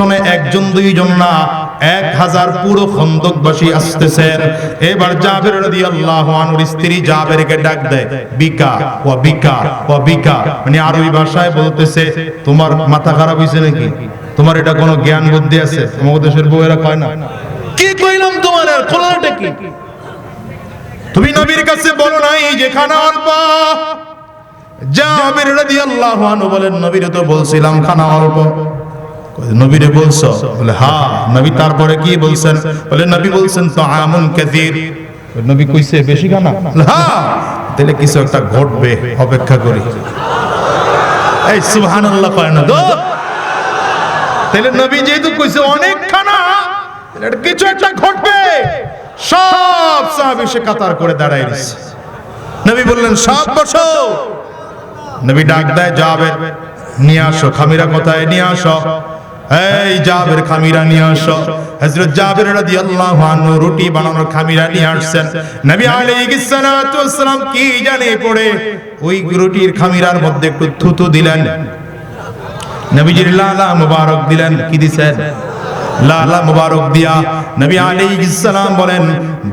মানে তোমার মাথা খারাপ হইছে নাকি? তোমার এটা কোনো জ্ঞান বুদ্ধি আছে? আমাদের দেশের বউয়েরা কয় না? কি কইলাম তোমার? তুমি নবীর কাছে বলো নাই যে খানা অল্প। জাবের রাদিয়াল্লাহু আনহু বলেন, নবীরে তো বলছিলাম খানা অল্প। নবীরে বলছো? বলে হ্যাঁ নবী তারপরে কি বলছেন? বলে নবী বলছেন তো আমন কাদির নবী কইছে বেশি খানা হ্যাঁ তাহলে কিছু একটা ঘটবে অপেক্ষা করি। এই সুবহানাল্লাহ কয় না তো তাহলে নবী যেহেতু কইছে অনেক খানা কিছু একটা ঘটবে। সব সাহাবী সে কাতার করে দাঁড়ায় দিছে নবী বললেন সব বসো। নবী ডাক দেয় যাবে। নিয়ে আসো। খামিরা কোথায়? নিয়ে আসো। এই জাবের খামিরা নিয়ে আসো। হযরত জাবের রাদিয়াল্লাহু আনহু রুটি বানানোর খামিরা নিয়ে আসছেন। নবী আলাইহিস সালাতু ওয়াসসালাম কি জানে পড়ে? ওই রুটির খামিরার মধ্যে একটু থুতু দিলেন। নবীজির লালা মুবারক দিলেন। কি দিছেন? লালা মুবারক দিয়া। নবী আলাইহিস সালাম বলেন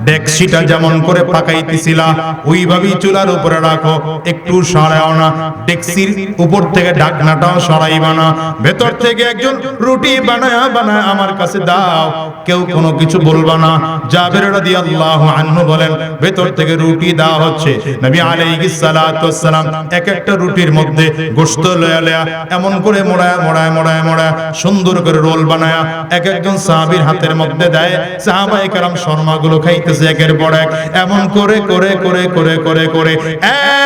ডেকসিটা যেমন করে পাকাইতেছিলা, ওইভাবেই চুলার উপরে রাখো। একটু সরাও না, ডেকসির উপর থেকে ঢাকনাটাও সরাইবা না। ভেতর থেকে একজন রুটি বানায়া বানায় আমার কাছে দাও, কেউ কোনো কিছু বলবা না। জাবের রাদিয়াল্লাহু আনহু বলেন, ভেতর থেকে রুটি দেওয়া হচ্ছে। নবী আলাইহিস সালাতু ওয়াসসালাম এক একটা রুটির মধ্যে গোশত লয়া লয়া, এমন করে মোড়ায় মোড়ায় মোড়ায় মোড়ায়, সুন্দর করে রোল বানায়া, এক একজন সাহাবীর হাতের মধ্যে দেয়। সাহাবায়ে কেরাম শর্মাগুলো খাইতেছে একের পর এক, এমন করে করে করে করে করে করে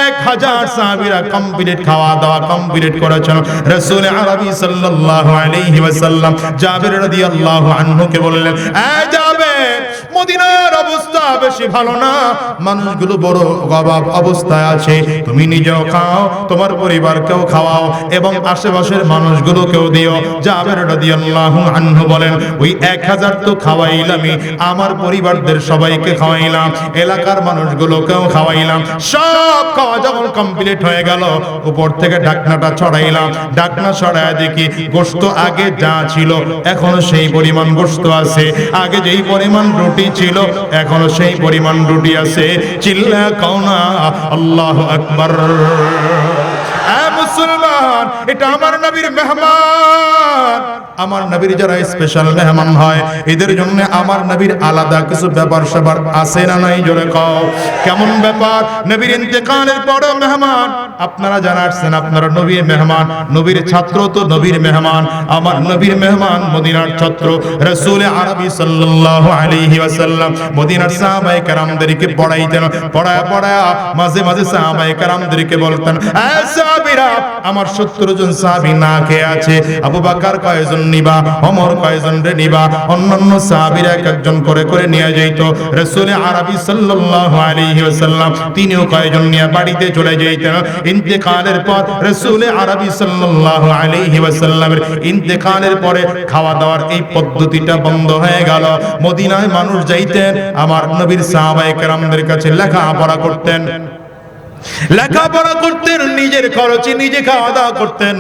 এক হাজার সাহাবীরা কমপ্লিট খাওয়া দাওয়া কমপ্লিট করেছেন। রাসূল আরবি সাল্লাল্লাহু আলাইহি ওয়াসাল্লাম জাবির রাদিয়াল্লাহু আনহুকে বললেন, এ জাবের মদিনার অবস্থা বেশি ভালো না। মানুষগুলো বড় অভাব অবস্থায় আছে। তুমি নিজেও খাও, তোমার পরিবারকেও খাওয়াও এবং আশেপাশের মানুষগুলোকেও দিও। জাবের রাদিয়াল্লাহু আনহু বলেন, ওই এক হাজার তো খাওয়াইলামই। আমার পরিবারদের সবাইকে খাওয়াইলাম, এলাকার মানুষগুলোকেও খাওয়াইলাম। সব খাওয়া যখন কমপ্লিট হয়ে গেল, উপর থেকে ঢাকনাটা ছড়াইলাম। ঢাকনা ছড়ায় দেখি গোশত আগে যা ছিল, এখনও সেই পরিমাণ গোশত আছে। আগে যেই পরিমাণ রুটি ছিল, এখনও সেই পরিমাণ রুটি আছে। চিল্লা কওনা আল্লাহ আকবর। মুসলমান, এটা আমার নবীর মেহমান। আমার নবীর যারা স্পেশাল মেহমান হয়, এদের জন্য আমার নবীর আলাদা কিছু ব্যাপার স্যাপার আছে না নাই? জোরে কও। কেমন ব্যাপার? নবীর ইন্তেকালের পরও মেহমান। আপনারা যারা আসছেন, আপনারা নবীর মেহমান। নবীর ছাত্র তো নবীর মেহমান। আমার নবীর মেহমান মদিনার ছাত্র রাসূল আরবি সাল্লাল্লাহু আলাইহি ওয়াসাল্লাম। মদিনার সাহাবায়ে কেরামদেরকে পড়াইতেন। পড়ায় পড়ায় মাঝে মাঝে সাহাবায়ে কেরামদেরকে বলতেন, এ সাহাবীরা, আমার 70 জন সাহাবী না খেয়ে আছে। আবু বকর কয়জন নিবা ওমর কয়জন রে নিবা? অন্যান্য সাহাবীরা এক একজন করে করে নিয়ে রাসূল আরবি সাল্লাল্লাহু আলাইহি ওয়াসাল্লাম তিনিও কয়জন নিয়ে বাড়িতে চলে যাইতেন। ইন্তেকালের পর রাসূল আরবি সাল্লাল্লাহু আলাইহি ওয়াসাল্লামের ইন্তেকালের পরে খাওয়া দাওয়ার এই পদ্ধতিটা বন্ধ হয়ে গেল। মদিনায় মানুষ যাইতেন, আমার নবীর সাহাবায়ে কেরামদের কাছে লেখাপড়া করতেন। লেখাপড়া করতেন, নিজের খরচে নিজে খাওয়া দাওয়া করতেন।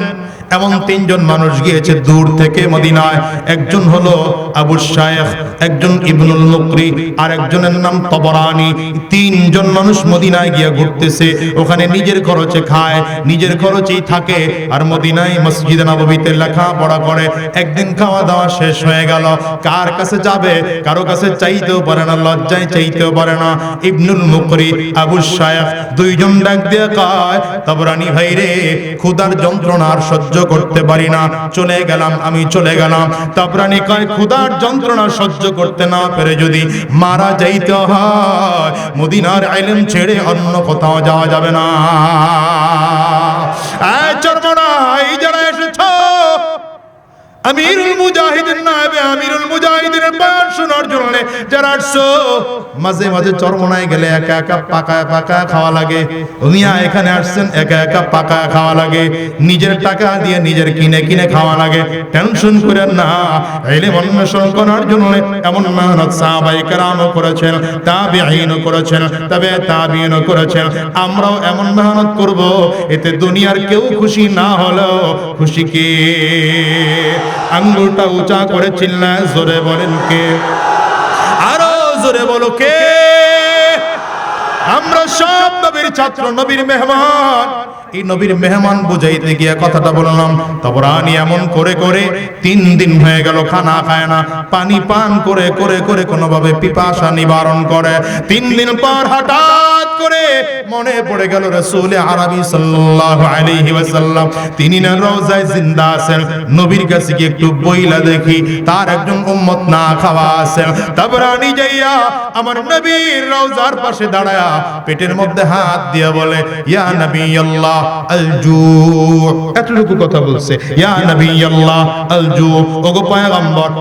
এমন তিনজন মানুষ গিয়েছে দূর থেকে মদিনায়। একজন হলো আবু শায়েখ, একজন ইবনুল মুকরি, আর একজনের নাম তবরানি। তিনজন মানুষ মদিনায় গিয়া ঘুরতেছে। ওখানে নিজের খরচে খায়, নিজের খরচেই থাকে, আর মদিনায় মসজিদে নববীতে লেখাপড়া করে। একদিন খাওয়া দাওয়া শেষ হয়ে গেল। কার কাছে যাবে? কারও কাছে চাইতেও পারে না, লজ্জায় চাইতেও পারে না। ইবনুল মুকরি, আবু শায়েখ দুইজন ডাক দিয়ে কয়, তবরানি ভাই রে ক্ষুধার যন্ত্রণা সহ্য করতে পারি না। চলে গেলাম, আমি চলে গেলাম। তাপরানি কয় ক্ষুধার যন্ত্রণা সহ্য করতে না পেরে যদি মারা যাইতে হয়, মদিনার আইলেম ছেড়ে অন্য কোথাও যাওয়া যাবে না। এই চর্মনা এই যারা আমিরুল মুজাহিদিন নায়েবে আমিরুল মুজাহিদিনের বয়ান শোনার জন্য যারা আসছো, মাঝে মাঝে চরমনায় গেলে একা একা পাকা পাকা খাওয়া লাগে। মিয়া এখানে আসছেন, একা একা পাকা খাওয়া লাগে। নিজের টাকা দিয়ে নিজের কিনে কিনে খাওয়া লাগে। টেনশন করেন না এলে অন্বেষণ করার জন্য এমন মেহনত সাহাবাই কেরামও করেছেন, তাবিঈনও করেছেন, তবে তাবিঈনও করেছেন। আমরাও এমন মেহনত করব, এতে দুনিয়ার কেউ খুশি না হলেও খুশি কে? আঙ্গুলটা উঁচা করে চিল্লায় জোরে বলেন কে? আরও জোরে বলো কে? আমরা সব নবীর ছাত্র, নবীর মেহমান। এই নবীর মেহমান বুঝাইতে গিয়ে কথাটা বললাম তবরানি এমন করে করে তিন দিন হয়ে গেল খানা খায় না। পানি পান করে করে করে কোনোভাবে পিপাসা নিবারণ করে। তিন দিন পর হঠাৎ কাছে একটু বইলা দেখি, তার একজন উম্মত না খাওয়া আছে তবরানি আমার নবীর রওজার পাশে দাঁড়ায়া, পেটের মধ্যে হাত দিয়ে বলে, ইয়া নবী আল্লাহ আলজু। এতটুকু কথা বলছে।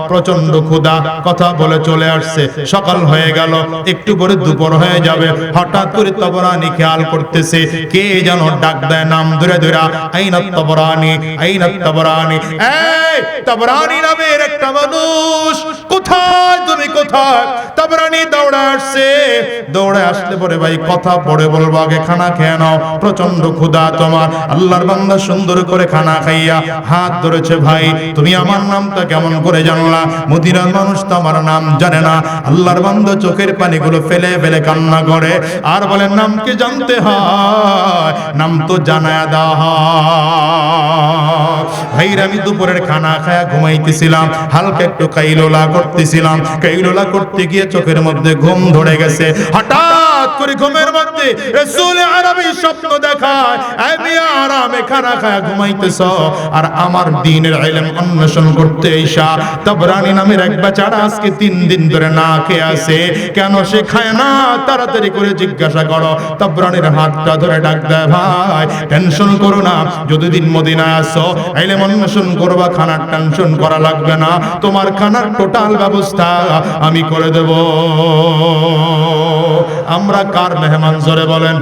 প্রচণ্ড কথা বলে চলে আসছে। সকাল হয়ে গেল, একটু পরে দুপুর হয়ে যাবে। হঠাৎ করে তবরানি খেয়াল করতেছে, কে যেন ডাক দেয় নাম ধরে ধরে, আইনাত তবরানি আইনাত তবরানি। তবরানি নামের একটা মানুষ, কোথায়, তুমি কোথায়? তবরানি দৌড়ে আসছে। দৌড়ে আসলে পরে ভাই, কথা পড়ে বলব, আগে খানা খেয়ে নাও। প্রচণ্ড ক্ষুধা তোমার আল্লাহর বান্দা সুন্দর করে খানা খাইয়া হাত ধরেছে ভাই, তুমি আমার নামটা কেমন করে জানলা? মদিনার মানুষ তো আমার নাম জানে না। আল্লাহর বান্দা চোখের পানিগুলো ফেলে ফেলে কান্না করে। আর বলে নাম কি জানতে হয়? নাম তো জানায়া দেওয়া আমি দুপুরের খানা খায়া ঘুমাইতেছিলাম, হালকা একটু কাইলোলা করতেছিলাম। কাইলোলা করতে গিয়ে চোখের মধ্যে ঘুম ধরে গেছে। হঠাৎ করে ঘুমের মধ্যে। রাসূল আরবি স্বপ্ন দেখায় আমি আরামে খানা খায়া ঘুমাইতেছ? আর আমার দ্বীনের ইলম অন্বেষণ করতে এসা তবরানি নামের এক বেচারা আজকে তিন দিন ধরে না খেয়ে আছে। কেন সে খায় না? তাড়াতাড়ি করে জিজ্ঞাসা করো। তবরানির হাতটা ধরে ডাক দেয়, ভাই, টেনশন করো না। যদি দিন মদিনায় আসো ইলম অন্বেষণ করবা, খানার টেনশন করা লাগবে না। তোমার খানার টোটাল ব্যবস্থা আমি করে দেব। আমরা কার মেহমান জোরে বলেন?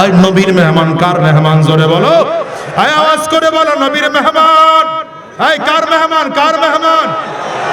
আর নবীর মেহমান, কার মেহমান জোরে বলো? আয় আওয়াজ করে বলো, নবীর মেহমান। আয় কার মেহমান কার মেহমান?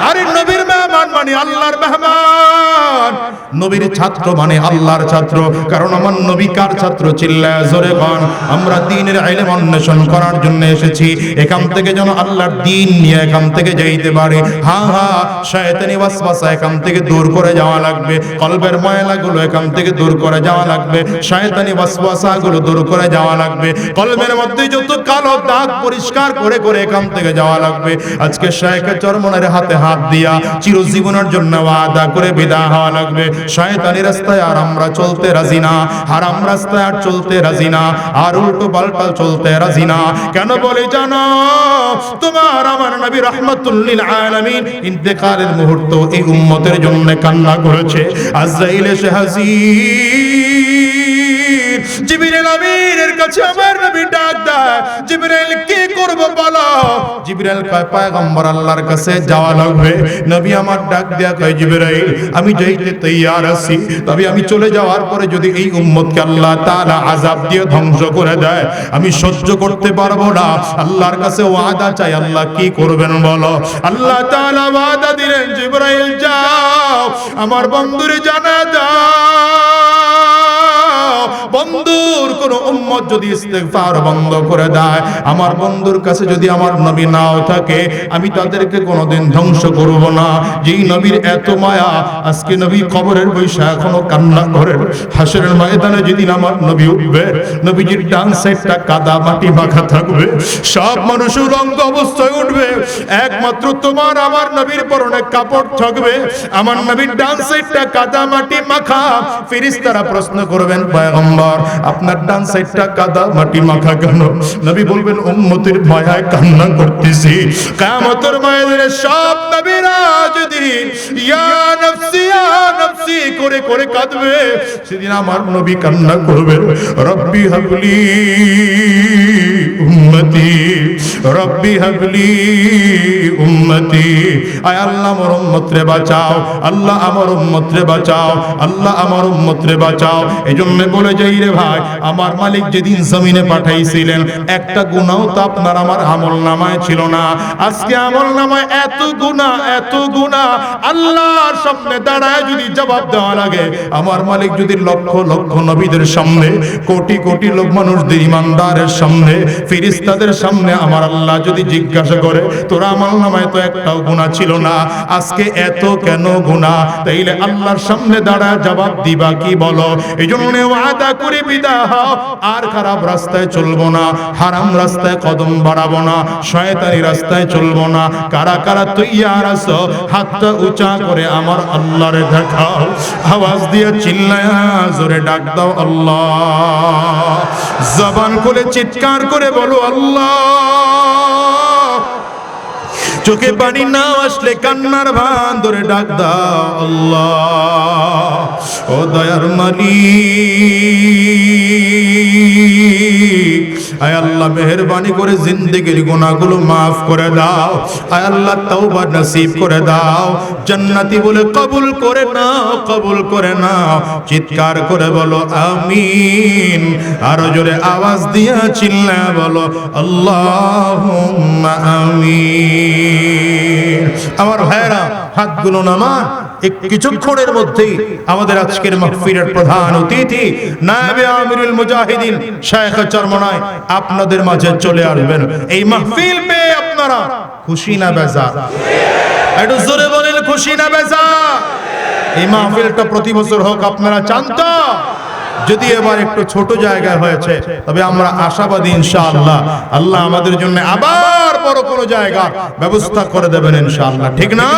আরে নবীর মেহমান মানে আল্লাহর মেহমান। নবীর ছাত্র মানে আল্লাহর ছাত্র। কারণ আমার নবী কার ছাত্র চিল্লায়, জোরে বল আমরা দ্বীনের ইলম অন্বেষণ করার জন্য এসেছি। এখান থেকে যেন আল্লাহর দ্বীন নিয়ে এখান থেকে যাইতে পারে। হা হা, শয়তানি ওয়াসওয়াসা এখান থেকে দূর করে যাওয়া লাগবে। কলবের ময়লাগুলো এখান থেকে দূর করে যাওয়া লাগবে। শয়তানি ওয়াসওয়াসা গুলো দূর করে যাওয়া লাগবে। কলবের মধ্যে যত কালো দাগ পরিষ্কার করে করে এখান থেকে যাওয়া লাগবে। আজকে শায়েখে চরমনের হাতে হাত দিয়া চিরজীবনের জন্য ওয়াদা করে বিদায় হওয়া লাগবে। শয়তানি রাস্তায় আর আমরা চলতে রাজি না। হারাম রাস্তায় আর চলতে রাজি না। আর উল্টো পাল্টা চলতে রাজি না। কেন বলে জানো? তোমার আমার নবী রহমতুল্লিল আলামিন ইন্তেকালের মুহূর্ত এই উম্মতের জন্য কান্না করেছে। আজরাইল এসে জিবরিল আমিনের কাছে আমার নবী ডাক দেয় জিবরাইল কি করব বলো? জিবরাইল কয়, পয়গম্বর আল্লাহর কাছে যাওয়া লাগবে। নবী আমার ডাক দেয়া কয় জিবরাইল আমি যাইতে তৈয়ার আছি। তবে আমি চলে যাওয়ার পরে যদি এই উম্মতকে আল্লাহ তাআলা আযাব দিয়ে ধ্বংস করে দেয়, আমি সহ্য করতে পারব না। আল্লাহর কাছে ওয়াদা চাই, আল্লাহ কি করবেন বলো? আল্লাহ তাআলা ওয়াদা দিলেন জিবরাইল যাও, আমার বন্ধুরে জানা দাও বন্ধুর কোন উম্মত যদি ইস্তেগফার বন্ধ করে দেয়, আমার বন্ধুর কাছে যদি আমার নবী নাও থাকে, আমি তাদেরকে কোনোদিন ধ্বংস করব না। যেই নবীর এত মায়া, আজকে নবী কবরের বৈশা এখনও কান্না করেন হাসরের ময়দানে যেদিন আমার নবী উঠবে, নবীজির ডান সাইডটা কাদা মাটি মাখা থাকবে, সব মানুষ রঙ্গ অবস্থায় উঠবে। একমাত্র তোমার আমার নবীর পরনে কাপড় থাকবে। আমার নবীর ডান সাইডটা কাদা মাটি মাখা। ফেরেশতারা প্রশ্ন করবেন, পয়গম্বর আপনার ডান সাইডটা কাদা, মাটি মাখা কেন? নবী বলবেন, উম্মতের মায়ায় কান্না করতেছি। কিয়ামতের ময়দানে সব নবীরা যদি ইয়া নফসি ইয়া নফসি, করে করে কাঁদবে, সেদিন আমার নবী কান্না করবেন। রব্বি হাবলি উম্মতি রব্বি হাবলি উম্মতি। আয় আল্লাহ আমার উম্মত রে বাঁচাও। আল্লাহ আমার উম্মত রে বাঁচাও। আল্লাহ আমার উম্মত রে বাঁচাও। এজন্য বলে যাই রে ভাই, আমার মালিক যেদিন জমিনে পাঠাইছিলেন, একটা গুনাহ তো আপনার আমার আমল নামায় ছিল না। আজকে আমল নামায় এত গুনাহ এত গুনাহ। আল্লাহর সামনে দাঁড়ায় যদি জবাব দেওয়া লাগে, আমার মালিক যদি লক্ষ লক্ষ নবীদের সামনে, কোটি কোটি লোক মানুষদের ইমানদারের সামনে, ফিরিস্তাদের সামনে আমার আল্লাহ যদি জিজ্ঞাসা করে, তোরা আমার নামায় তো একটাও গুনাহ ছিল না, আজকে এত কেন গুনাহ? তাইলে আল্লাহর সামনে দাঁড়ায় জবাব দিবা কি বলো? এই জন্য ওয়াদা করে বিদায় হও, আর খারাপ রাস্তায় চলবো না, হারাম রাস্তায় কদম বাড়াবো না, শয়তানি রাস্তায় চলবো না, কারা কারা তৈয়ার আছো, হাতটা উঁচা করে আমার আল্লাহরে দেখাও, আওয়াজ দিয়ে চিল্লায় জোরে ডাক দাও আল্লাহ। জবান খুলে চিৎকার করে বলো আল্লাহ। চোখে পানি না আসলে কান্নার ভান ধরে ডাক আল্লাহ। ও দয়ার মালিক। আয় আল্লাহ, মেহরবানি করে জিন্দেগির গুনাহগুলো মাফ করে দাও। আয় আল্লাহ তওবা নসিব করে দাও। জান্নাতি বলে কবুল করে নাও, কবুল করে নাও। চিৎকার করে বলো, আমিন। আরও জোরে আওয়াজ দিয়া চিল্লা বলো, আল্লাহুম্মা আমিন। আমার ভাইরা হাতগুলো নামান। কিছুক্ষণের মধ্যেই আমাদের আজকের মাহফিলের প্রধান অতিথি নায়েবে আমিরুল মুজাহিদিন শেখ চরমনায় আপনাদের মাঝে চলে আসবেন। এই মাহফিল পেয়ে আপনারা খুশি না বেজা? একটু জোরে বলেন, খুশি না বেজা? এই মাহফিলটা প্রতি বছর হোক আপনারা চান তো যদি এবার একটু ছোট জায়গায় হয়েছে, তবে আমরা আশাবাদী ইনশাআল্লাহ। আল্লাহ আমাদের জন্য আবার বড় কোনো জায়গা ব্যবস্থা করে দেবেন ইনশাআল্লাহ। ঠিক না?